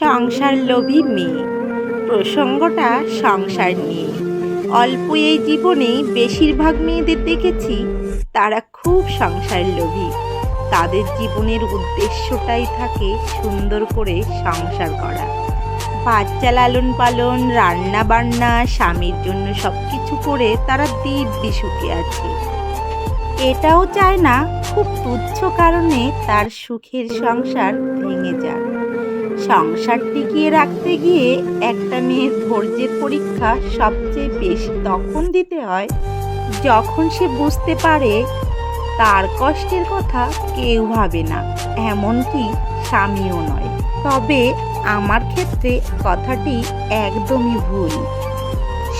সংসার লোভী মেয়ে। প্রসঙ্গটা সংসার নিয়ে। অল্প এই জীবনেই বেশিরভাগ মেয়েদের দেখেছি, তারা খুব সংসার লোভী। তাদের জীবনের উদ্দেশ্যটাই থাকে সুন্দর করে সংসার করা। বাচ্চা লালন পালন, রান্না বান্না, স্বামীর জন্য সব কিছু করে তারা দিব্যি সুখে আছে। এটাও চায় না, খুব তুচ্ছ কারণে তার সুখের সংসার ভেঙে যাক। সংসার টিকিয়ে রাখতে গিয়ে একটা মেয়ের ধৈর্যের পরীক্ষা সবচেয়ে বেশি তখন দিতে হয়। যখন সে বুঝতে পারে, তার কষ্টের কথা কেউ ভাবে না, এমনকি স্বামীও নয়। তবে আমার ক্ষেত্রে কথাটি একদমই ভুল।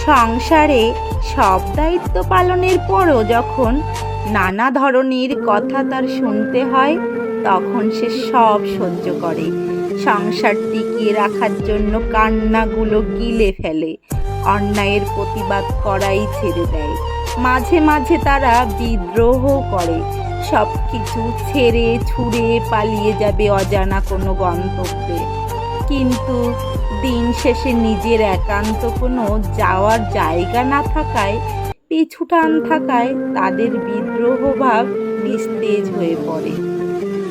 সংসারে সব দায়িত্ব পালনের পরও যখন নানা ধরনের কথা তার শুনতে হয়, তখন সে সব সহ্য করে। সংসার টিকিয়ে রাখার জন্য কান্নাগুলো গিলে ফেলে। অন্যায়ের প্রতিবাদ করাই ছেড়ে দেয়। মাঝে মাঝে তারা বিদ্রোহ করে। সব কিছু ছেড়ে ছুঁড়ে পালিয়ে যাবে অজানা কোনো গন্তব্যে। কিন্তু দিন শেষে নিজের একান্ত কোনো যাওয়ার জায়গা না থাকায় পিছু টান থাকায় তাদের বিদ্রোহ ভাব নিস্তেজ হয়ে পড়ে।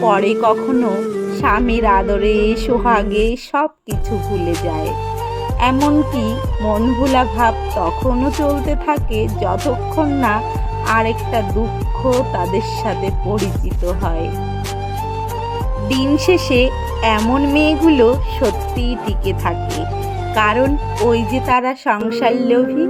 পরে কখনো স্বামীর আদরে, সোহাগে সব কিছু ভুলে যায়। এমনকি মন ভোলা ভাব তখনও চলতে থাকে যতক্ষণ না আরেকটা দুঃখ তাদের সাথে পরিচিত হয়। দিন শেষে এমন মেয়েগুলো সত্যিই টিকে থাকে। কারণ ওই যে তারা সংসার লোভী,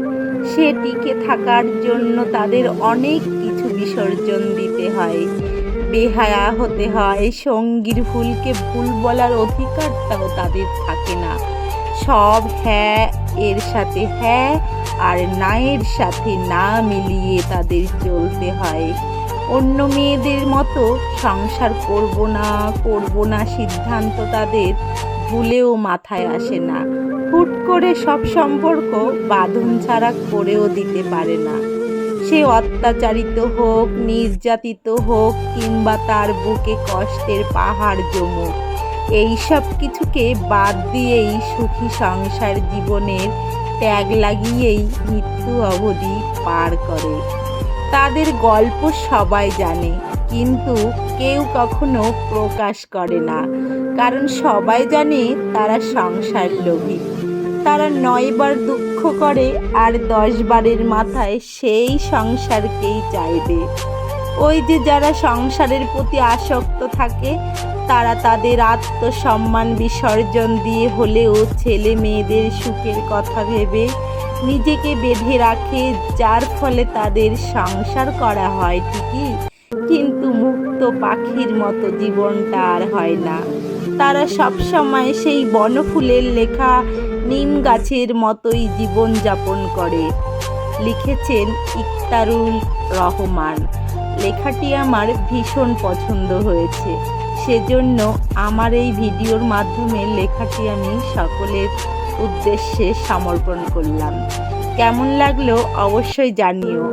সে টিকে থাকার জন্য তাদের অনেক কিছু বিসর্জন দিতে হয়। বেহায়া হতে হয়। সঙ্গীর ভুলকে ভুল বলার অধিকারটাও তাদের থাকে না। সব হ্যাঁ এর সাথে হ্যাঁ আর না এর সাথে না মিলিয়ে তাদের চলতে হয়। অন্য মেয়েদের মতো সংসার করব না করব না সিদ্ধান্ত তাদের ভুলেও মাথায় আসে না। হুট করে সব সম্পর্ক বাঁধন ছাড়া করেও দিতে পারে না। সে অত্যাচারিত হোক, নির্যাতিত হোক, কিংবা তার বুকে কষ্টের পাহাড় জমুক এই সব কিছুকে বাদ দিয়েই সুখী সংসার জীবনের ত্যাগ লাগিয়েই মৃত্যু অবধি পার করে। তাদের গল্প সবাই জানে, কিন্তু কেউ কখনো প্রকাশ করে না। কারণ সবাই জানে তারা সংসার লোভী তারা নয়বার দুঃখ করে আর দশ বারের মাথায় সেই সংসারকেই চাইবে। ওই যে যারা সংসারের প্রতি আসক্ত থাকে, তারা তাদের আত্মসম্মান বিসর্জন দিয়ে হলেও ছেলে মেয়েদের সুখের কথা ভেবে নিজেকে বেঁধে রাখে, যার ফলে তাদের সংসার করা হয় ঠিকই। কিন্তু মুক্ত পাখির মতো জীবনটা আর হয় না। তারা সবসময় সেই বনফুলের লেখা নিম গাছের মতোই জীবনযাপন করে। লিখেছেন ইকতারুল রহমান। লেখাটি আমার ভীষণ পছন্দ হয়েছে। সেজন্য আমার এই ভিডিওর মাধ্যমে লেখাটি আমি সকলের উদ্দেশ্যে সমর্পণ করলাম। কেমন লাগল অবশ্যই জানিও।